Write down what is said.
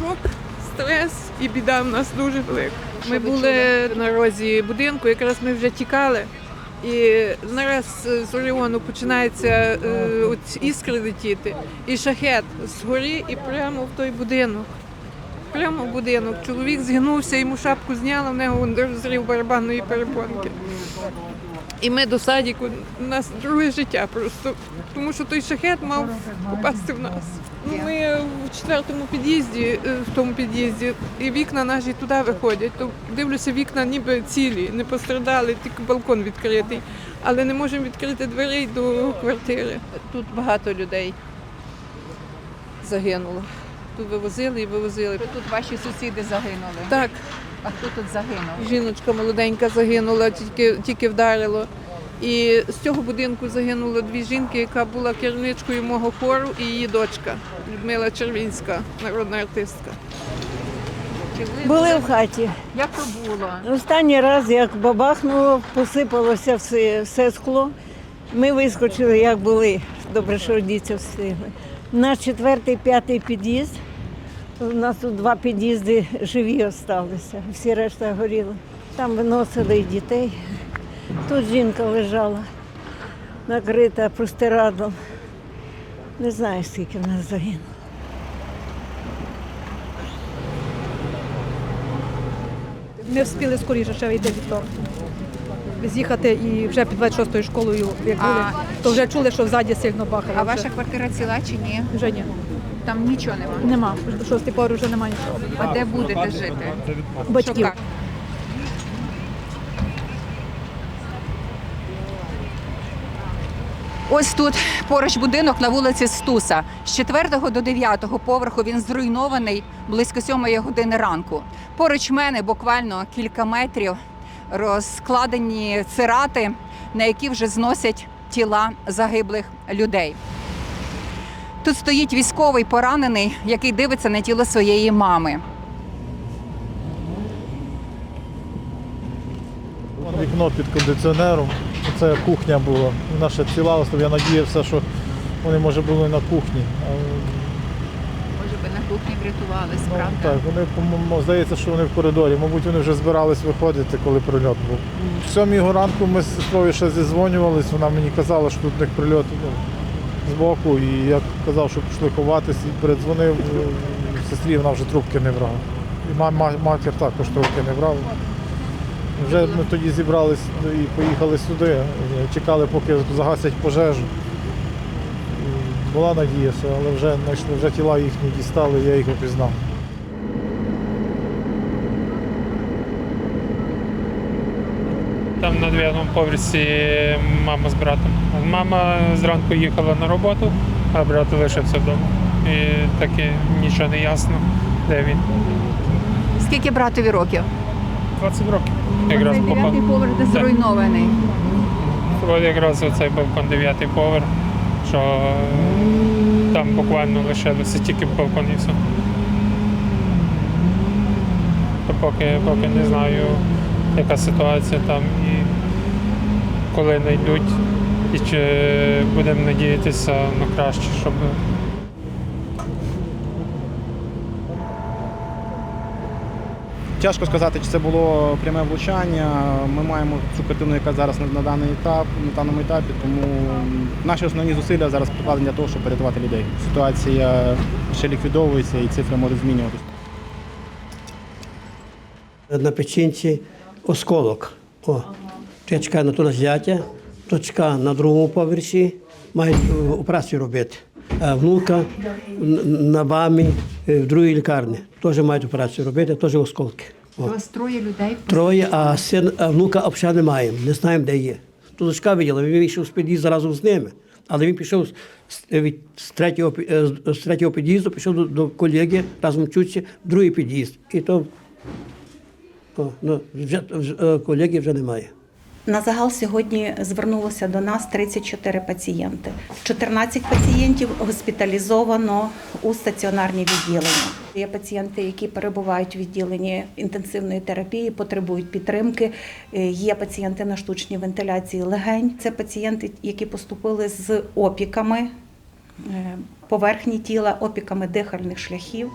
шок, стрес і біда в нас дуже велика. Ми були на розі будинку, якраз ми вже тікали. І нараз з Оріону починається е, іскри летіти, і шахет згорі і прямо в той будинок. Прямо в будинок. Чоловік згинувся, йому шапку зняла, в нього розрив барабанної перепонки. І ми до садіку, у нас друге життя просто, тому що той шахет мав попасти в нас. Ну, ми в четвертому під'їзді, е, в тому під'їзді, і вікна наші туди виходять. То дивлюся, вікна ніби цілі, не пострадали, тільки балкон відкритий. Але не можемо відкрити дверей до квартири. Тут багато людей загинуло. Тут вивозили і вивозили. Тут ваші сусіди загинули. Так, А хто тут загинув? Жіночка молоденька загинула, тільки, тільки вдарило. І з цього будинку загинуло дві жінки, яка була керівничкою мого хору і її дочка Людмила Червінська, народна артистка. Ви Були в хаті. як то було? Останній раз, як бабахнуло, посипалося все, все скло. Ми вискочили, як були. Добре, що діти встигли. Наш четвертий, п'ятий під'їзд. У нас тут два під'їзди живі залишилися, всі решта горіли. Там виносили і дітей. Тут жінка лежала, накрита простирадлом. Не знаю, скільки в нас загинуло. Ми встигли скоріше ще вийти від того. З'їхати і вже під 26-ю школою, як були, А- то вже чули, що ззаді сильно бахає. А ваша квартира ціла чи ні? вже ні. Там нічого немає. Нема. Шостий поверх вже немає нічого. А де будете жити? Батьків. Ось тут поруч будинок на вулиці Стуса. З 4 до 9 поверху він зруйнований близько 7 години ранку. Поруч мене буквально кілька метрів розкладені цирати, на які вже зносять тіла загиблих людей. Тут стоїть військовий поранений, який дивиться на тіло своєї мами. Вікно під кондиціонером. Це кухня була. Вона ще ціла, осталась. я надіявся, що вони, може, були на кухні. Може би на кухні врятувались, ну, правда? так, вони, по-моєму, здається, що вони в коридорі. Мабуть, вони вже збирались виходити, коли прильот був. В сьомій ранку ми з сестрою ще зізвонювались, вона мені казала, що тут у них прильот ну, збоку. І я казав, що пішли ховатись, і передзвонив е, сестрі, вона вже трубки не брала. І ма- ма- матір також трубки не брала. Вже ми тоді зібрались і поїхали сюди, чекали, поки загасять пожежу. Була надія, але вже вже тіла їхні дістали, я їх опізнав. Там на дев'ятому поверсі мама з братом. Мама зранку їхала на роботу, а брат лишився вдома. І таки нічого не ясно, де він. Скільки братові років? 20 років. Якраз дев'ятий поверх де зруйнований. От якраз оцей балкон дев'ятий поверх, що там буквально лишилося тільки балкон і все. То поки, поки не знаю, яка ситуація там коли знайдуть, і чи будемо надіятися на краще, щоб Тяжко сказати, чи це було пряме влучання. Ми маємо цю картину, яка зараз на, на даний етап, на даному етапі, тому наші основні зусилля зараз прикладені для того, щоб порятувати людей. Ситуація ще ліквідовується і цифри можуть змінюватися. На печінці осколок. О, я чекаю на то зятя, дочка на другому поверсі, мають е, операцію робити. А внука на вамі е, в другій лікарні теж мають операцію робити, теж осколки. У вас троє людей. Троє, а син, а внука взагалі не маємо, не знаємо, де є. То дочка виділа, він вийшов з під'їзду разом з ними. Але він пішов з, з, від, з, третього, е, з- третього під'їзду, пішов до, до колеги, разом вчуться, в другий під'їзд. І то о, ну, вже, вже, е, колеги вже немає. На загал сьогодні звернулося до нас 34 пацієнти. 14 пацієнтів госпіталізовано у стаціонарні відділення. Є пацієнти, які перебувають у відділенні інтенсивної терапії, потребують підтримки. Е, Є пацієнти на штучній вентиляції легень. Це пацієнти, які поступили з опіками е, поверхні тіла, опіками дихальних шляхів.